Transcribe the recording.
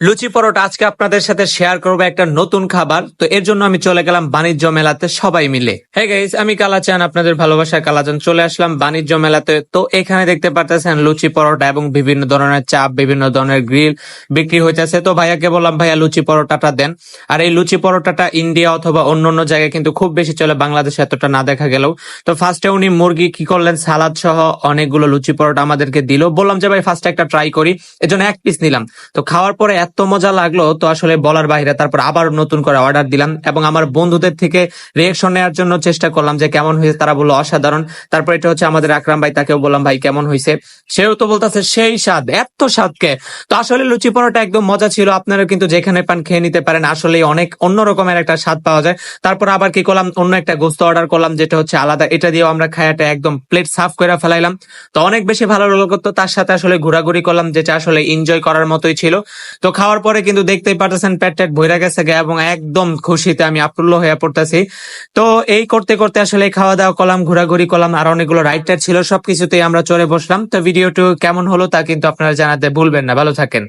লুচি পরোটা আজকে আপনাদের সাথে শেয়ার করব একটা নতুন খাবার। তো এর জন্য আমি চলে গেলাম বাণিজ্য মেলাতে সবাই মিলে। হ্যাঁ আমি কালাচান আপনাদের ভালোবাসার কালাচান। চলে আসলাম বাণিজ্য মেলাতে। তো এখানে দেখতে পাচ্ছেন লুচি পরোটা এবং বিভিন্ন ধরনের চাপ, বিভিন্ন ধরনের গ্রিল বিক্রি হইতেছে। তো ভাইয়াকে বললাম, ভাইয়া, লুচি পরোটাটা দেন। আর এই লুচি পরোটাটা ইন্ডিয়া অথবা অন্য অন্য জায়গায় কিন্তু খুব বেশি চলে। বাংলাদেশে এতটা না দেখা গেলেও। তো ফার্স্টে উনি মুরগি কি করলেন? সালাদ সহ অনেকগুলো লুচি পরোটা আমাদেরকে দিল। বললাম যে, ভাই ফার্স্টে একটা ট্রাই করি। এজন্য এক পিস নিলাম। তো খাওয়ার পরে এত মজা লাগল, তো আসলে বলার বাইরে তারপর আবার নতুন করে অর্ডার দিলাম এবং আমার বন্ধুদের থেকে রিয়েকশন নেওয়ার জন্য চেষ্টা করলাম যে কেমন হয়েছে তারা বলল অসাধারণ। তারপর এটা হচ্ছে আমাদের আকরাম ভাই, তাকেও বললাম, ভাই, কেমন হয়েছে? সেও তো বলতেছে, সেই স্বাদ, এত স্বাদকে। তো আসলে লুচি পরোটা একদম মজা ছিল আপনারা কিন্তু যেখানে পান খেয়ে নিতে পারেন আসলে অনেক অন্য রকমের একটা স্বাদ পাওয়া যায়। তারপর আবার কি করলাম, অন্য একটা গোস্ত অর্ডার করলাম, যেটা হচ্ছে আলাদা, এটা দিয়েও আমরা খায়াটা একদম প্লেট সাফ করে ফেলাইলাম। তো অনেক বেশি ভালো লাগল, তো তার সাথে আসলে ঘোরাঘুরি করলাম, যেটা আসলে এনজয় করার মতোই ছিল। তো খাওয়ার পরে কিন্তু দেখতেই পারতেছেন পেট ট্যাট ভরে গেছে এবং একদম খুশিতে আমি আপ্রুল্ল হয়ে পড়তেছি। তো এই করতে করতে আসলে খাওয়া দাওয়া, কলাম ঘোরাঘুরি, কলাম আর অনেকগুলো রাইট টাইট ছিল, সবকিছুতেই আমরা চড়ে বসলাম। তো ভিডিওটি কেমন হলো তা কিন্তু আপনারা জানাতে ভুলবেন না। ভালো থাকেন।